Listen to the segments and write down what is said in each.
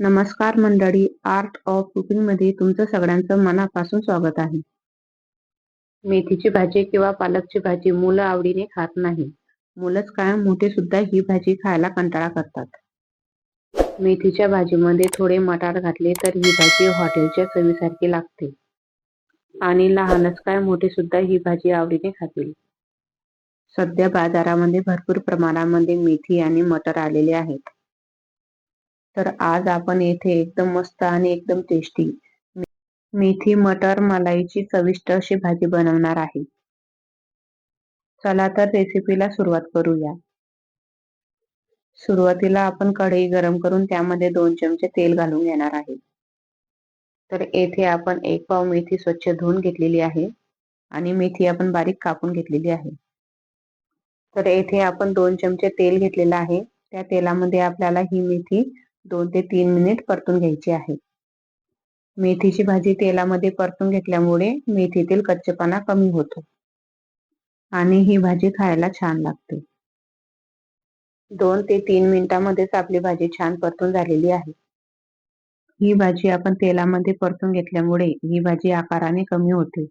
नमस्कार मंडळी art of कुकिंगमध्ये तुमचं सगळ्यांचं मनापासून स्वागत आहे. मेथीची भाजी किंवा पालकची भाजी मुलं आवडीने खात नाही. मुलंच काय मोठे सुद्धा ही भाजी खायला कंटाळा करतात. मेथीच्या भाजीमध्ये थोडे मटार घातले तर ही भाजी हॉटेलच्या चवीसारखी लागते. आणि लहानच काय मोठे सुद्धा ही भाजी आवडीने खातील. सध्या बाजारामध्ये भरपूर प्रमाणामध्ये मेथी आणि मटर आलेले आहेत. तर आज आपण येथे एकदम मस्त आणि एकदम टेस्टी मेथी मटर मलाईची चविष्ट अशी भाजी बनवणार आहे. चला तर रेसिपीला सुरुवात करूया. सुरुवातीला आपण कढई गरम करून त्यामध्ये दोन चमचे तेल घालून घेणार आहे. तर येथे आपण एक पाव मेथी स्वच्छ धुवून घेतलेली आहे आणि मेथी आपण बारीक कापून घेतलेली आहे. तर येथे आपण दोन चमचे तेल घेतलेलं आहे. त्या तेलामध्ये आपल्याला ही मेथी दोन ते तीन मिनिट परतून घ्यायची आहे. मेथीची भाजी तेलामध्ये परतून घेतल्यामुळे मेथीतील कच्चेपणा कमी होतो. आणि ही भाजी खायला छान लागते. दोन ते तीन मिनिटांमध्येच आपली भाजी छान परतून झालेली आहे. ही भाजी आपण तेलामध्ये परतून घेतल्यामुळे ही भाजी आकाराने कमी होते.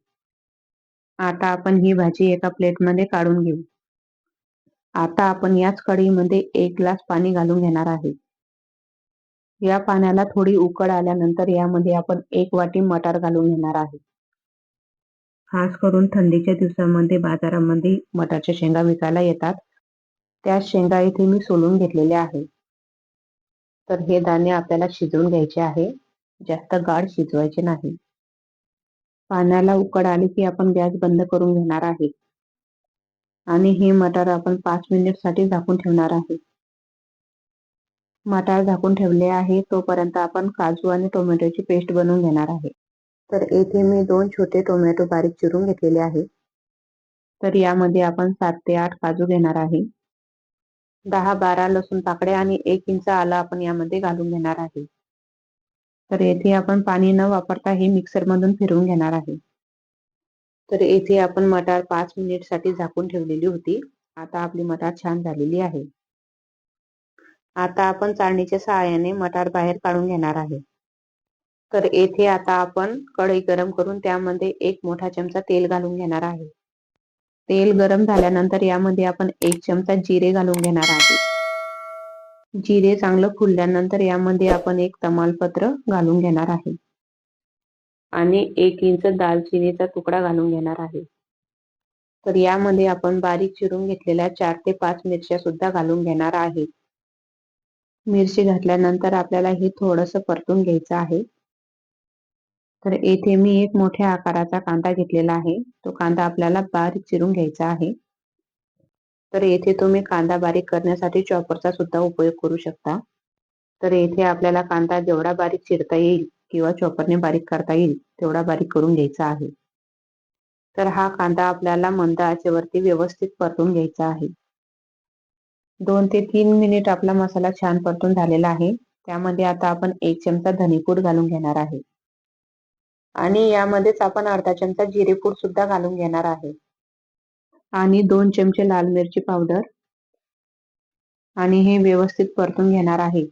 आता आपण ही भाजी एका प्लेटमध्ये काढून घेऊ. आता आपण याच कढईमध्ये एक ग्लास पाणी घालून घेणार आहे. या पाण्याला थोडी उकड आल्यानंतर यामध्ये आपण एक वाटी मटार घालून घेणार आहे. खास करून थंडीच्या दिवसामध्ये बाजारामध्ये मटारच्या शेंगा विकायला येतात. त्या शेंगा इथे मी सोलून घेतलेल्या आहे तर हे धान्य आपल्याला शिजवून घ्यायचे आहे. जास्त गाढ शिजवायचे नाही. पाण्याला उकड आली की आपण गॅस बंद करून घेणार आहे. आणि हे मटार आपण पाच मिनिटसाठी झाकून ठेवणार आहे. मटार झाकून ठेवले आहे तोपर्यंत आपण काजू आणि टोमॅटोची पेस्ट बनवून घेणार आहे. तर येथे मी दोन छोटे टोमॅटो बारीक चिरून घेतलेले आहे. तर यामध्ये आपण सात ते आठ काजू घेणार आहे. दहा बारा लसूण पाकड्या आणि एक इंच आला आपण यामध्ये घालून घेणार आहे. तर येथे आपण पाणी न वापरता हे मिक्सर मधून फिरवून घेणार आहे. तर येथे आपण मटार पाच मिनिटसाठी झाकून ठेवलेली होती. आता आपली मटार छान झालेली आहे. आता आपण चाळणीच्या सहाय्याने मटार बाहेर काढून घेणार आहे. तर येथे आता आपण कढई गरम करून त्यामध्ये एक मोठा चमचा तेल घालून घेणार आहे. तेल गरम झाल्यानंतर यामध्ये आपण एक चमचा जिरे घालून घेणार आहे. जिरे चांगलं फुलल्यानंतर यामध्ये आपण एक तमालपत्र घालून घेणार आहे. आणि एक इंच दालचिनीचा तुकडा घालून घेणार आहे. तर यामध्ये आपण बारीक चिरून घेतलेल्या चार ते पाच मिरच्या सुद्धा घालून घेणार आहे. मिरची घातल्यानंतर आपल्याला हे थोडस परतून घ्यायचं आहे. तर येथे मी एक मोठ्या आकाराचा कांदा घेतलेला आहे. तो कांदा आपल्याला बारीक चिरून घ्यायचा आहे. तर येथे तुम्ही कांदा बारीक करण्यासाठी चॉपरचा सुद्धा उपयोग करू शकता. तर येथे आपल्याला कांदा जेवढा बारीक चिरता येईल किंवा चॉपरने बारीक करता येईल तेवढा बारीक करून घ्यायचा आहे. तर हा कांदा आपल्याला मंद आचेवरती व्यवस्थित परतून घ्यायचा आहे. दोन ते तीन मिनिट आपला मसाला छान परतून झालेला आहे. त्यामध्ये आता आपण एक चमचा धनेपूड घालून घेणार आहे. आणि यामध्येच आपण अर्धा चमचा जिरेपूड सुद्धा घालून घेणार आहे. आणि दोन चमचे लाल मिरची पावडर. आणि हे व्यवस्थित परतून घेणार आहे.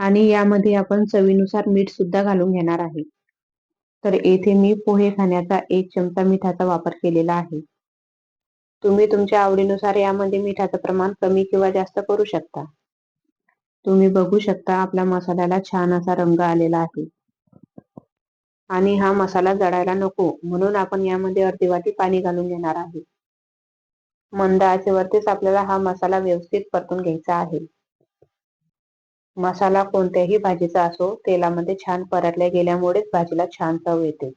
आणि यामध्ये आपण चवीनुसार मीठ सुद्धा घालून घेणार आहे. तर येथे मी पोहे खाण्याचा एक चमचा मिठाचा वापर केलेला आहे. तुम्ही तुमच्या आवडीनुसार यामध्ये मिठाचं प्रमाण कमी किंवा जास्त करू शकता. तुम्ही बघू शकता आपल्या मसाल्याला छान असा रंग आलेला आहे. आणि हा मसाला जळायला नको म्हणून आपण यामध्ये अर्धी वाटी पाणी घालून घेणार आहे. मंद आचेवरतीच आपल्याला हा मसाला व्यवस्थित परतून घ्यायचा आहे. मसाला कोणत्याही भाजीचा असो तेलामध्ये छान परतल्या गेल्यामुळेच भाजीला छान चव येते.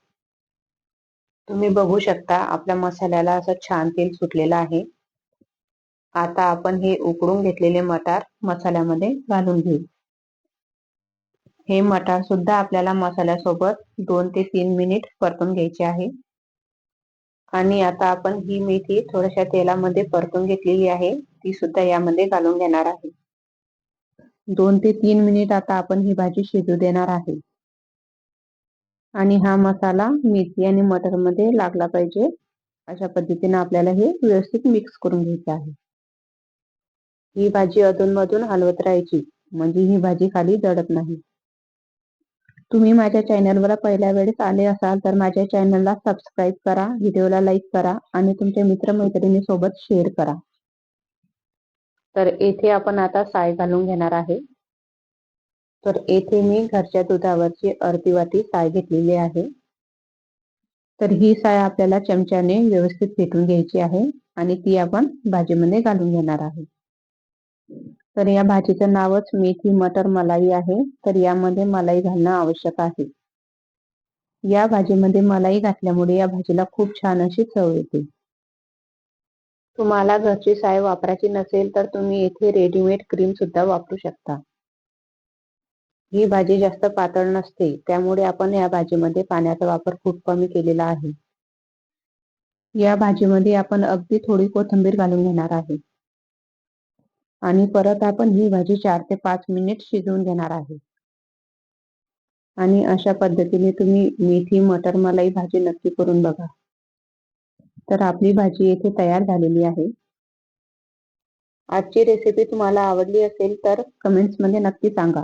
तुम्ही बघू शकता आपल्या मसाल्याला असं छान तेल सुटलेलं आहे. आता आपण हे उकडून घेतलेले मटार मसाल्यामध्ये घालून घेऊ. हे मटार सुद्धा आपल्याला मसाल्यासोबत दोन ते तीन मिनिट परतून घ्यायचे आहे. आणि आता आपण ही मेथी थोड्याशा तेलामध्ये परतून घेतलेली आहे ती सुद्धा यामध्ये घालून घेणार आहे. दोन ते तीन मिनिट आता आपण ही भाजी शिजू देणार आहे. आणि हा मसाला मेथी आणि मटरमध्ये लागला पाहिजे. अशा पद्धतीने आपल्याला हे व्यवस्थित मिक्स करून घ्यायचं आहे. ही भाजी अधूनमधून हलवत राहायची म्हणजे ही भाजी खाली जडत नाही. तुम्ही माझ्या चॅनलवर पहिल्या वेळेस आले असाल तर माझ्या चॅनलला सबस्क्राईब करा व्हिडिओला लाईक करा आणि तुमच्या मित्रमैत्रिणी सोबत शेअर करा. तर येथे आपण आता साय घालून घेणार आहे. तर येथे मी घरच्या दुधावरची अर्धी वाटी साय घेतलेली आहे. तर ही साय आपल्याला चमच्याने व्यवस्थित फेटून घ्यायची आहे आणि ती आपण भाजीमध्ये घालून घेणार आहे. तर या भाजीचं नावच मेथी मटर मलाई आहे. तर यामध्ये मलाई घालणं आवश्यक आहे. या भाजीमध्ये मलाई घातल्यामुळे या भाजीला खूप छान अशी चव येते. तुम्हाला घरची साय वापरायची नसेल तर तुम्ही येथे रेडीमेड क्रीम सुद्धा वापरू शकता. ही भाजी जास्त पातळ नसते त्यामुळे आपण या भाजीमध्ये पाण्याचा वापर खूप कमी केलेला आहे. या भाजीमध्ये आपण अगदी थोडी कोथिंबीर घालून घेणार आहे. आणि परत आपण ही भाजी चार ते पाच मिनिट शिजवून घेणार आहे. आणि अशा पद्धतीने तुम्ही मेथी मटर मलाई भाजी नक्की करून बघा. तर आपली भाजी येथे तयार झालेली आहे. आजची रेसिपी तुम्हाला आवडली असेल तर कमेंट्समध्ये नक्की सांगा.